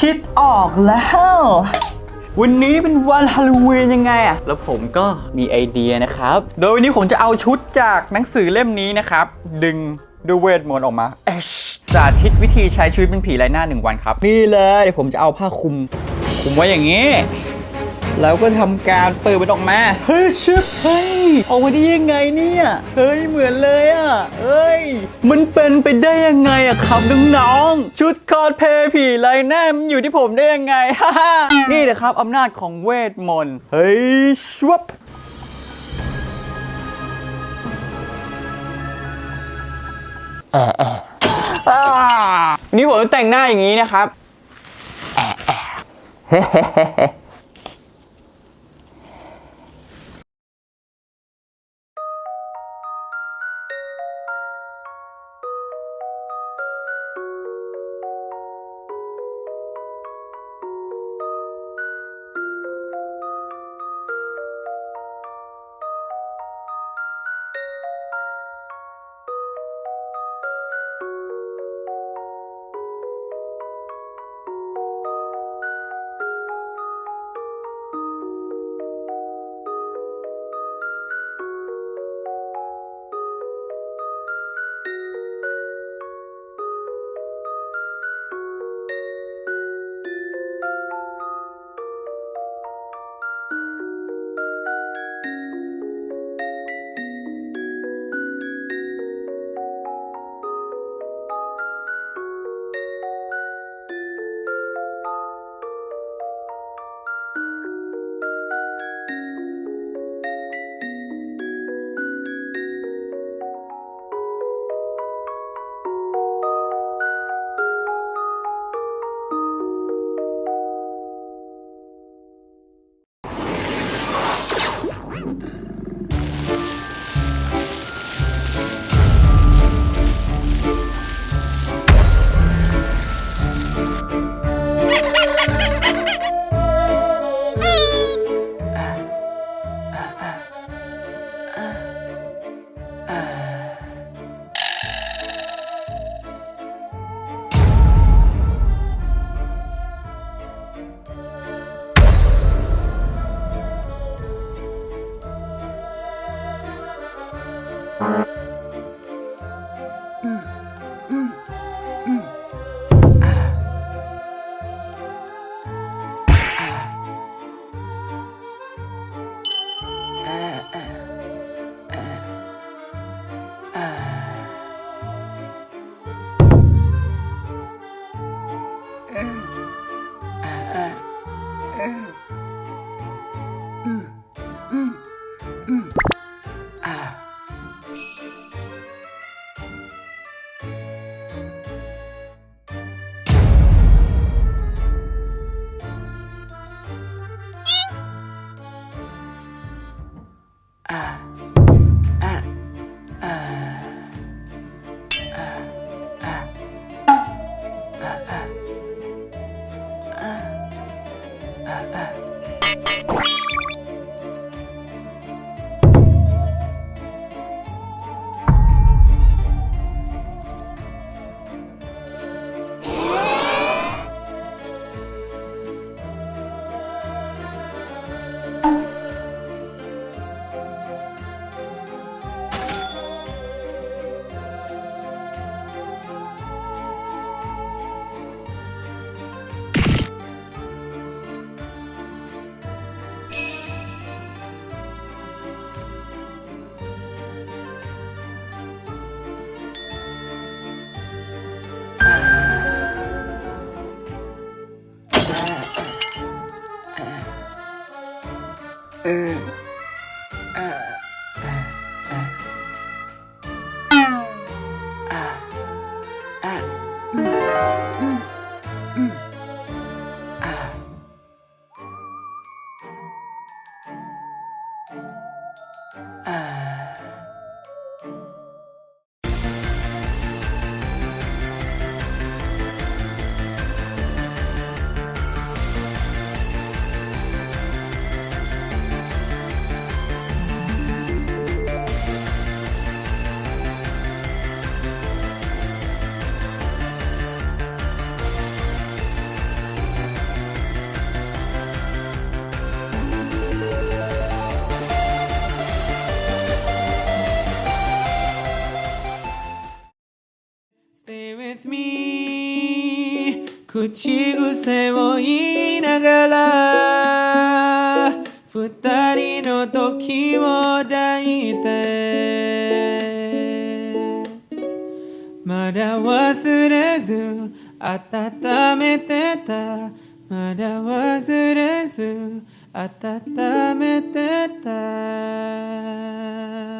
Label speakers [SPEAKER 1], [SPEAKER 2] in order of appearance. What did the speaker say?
[SPEAKER 1] คิดออกแล้ว วันนี้เป็นวันฮาโลวีนยังไงอะแล้วผมก็มีไอเดียนะครับ โดยวันนี้ผมจะเอาชุดจากหนังสือเล่มนี้นะครับ ดึงดูเวทมนต์ออกมาเอชสาธิตวิธีใช้ชีวิตเป็นผีไร้หน้าหนึ่งวันครับ นี่เลยเดี๋ยวผมจะเอาผ้าคลุมคลุมไว้อย่างนี้ แล้วก็ทำการเปิดมันออกมา เฮ้ยชิบเฮ้ยออกมาได้ยังไงเนี่ย เฮ้ยเหมือนเลยอะเฮ้ย มันเป็นไปได้ยังไงอะครับน้องๆชุดคอสเพลย์ผีไรหน้ามันอยู่ที่ผมได้ยังไงฮ่าฮ่านี่นะครับอำนาจของเวทมนต์ เฮ้ยชวบอ่านี่ผมแต่งหน้าอย่างนี้นะครับ
[SPEAKER 2] อ
[SPEAKER 1] Uh-huh. 啊啊啊啊啊啊啊啊啊啊嗯嗯嗯嗯啊啊嗯嗯嗯啊啊。
[SPEAKER 2] 口癖を言いながら二人の時を抱いてまだ忘れず温めてたまだ忘れず温めてた。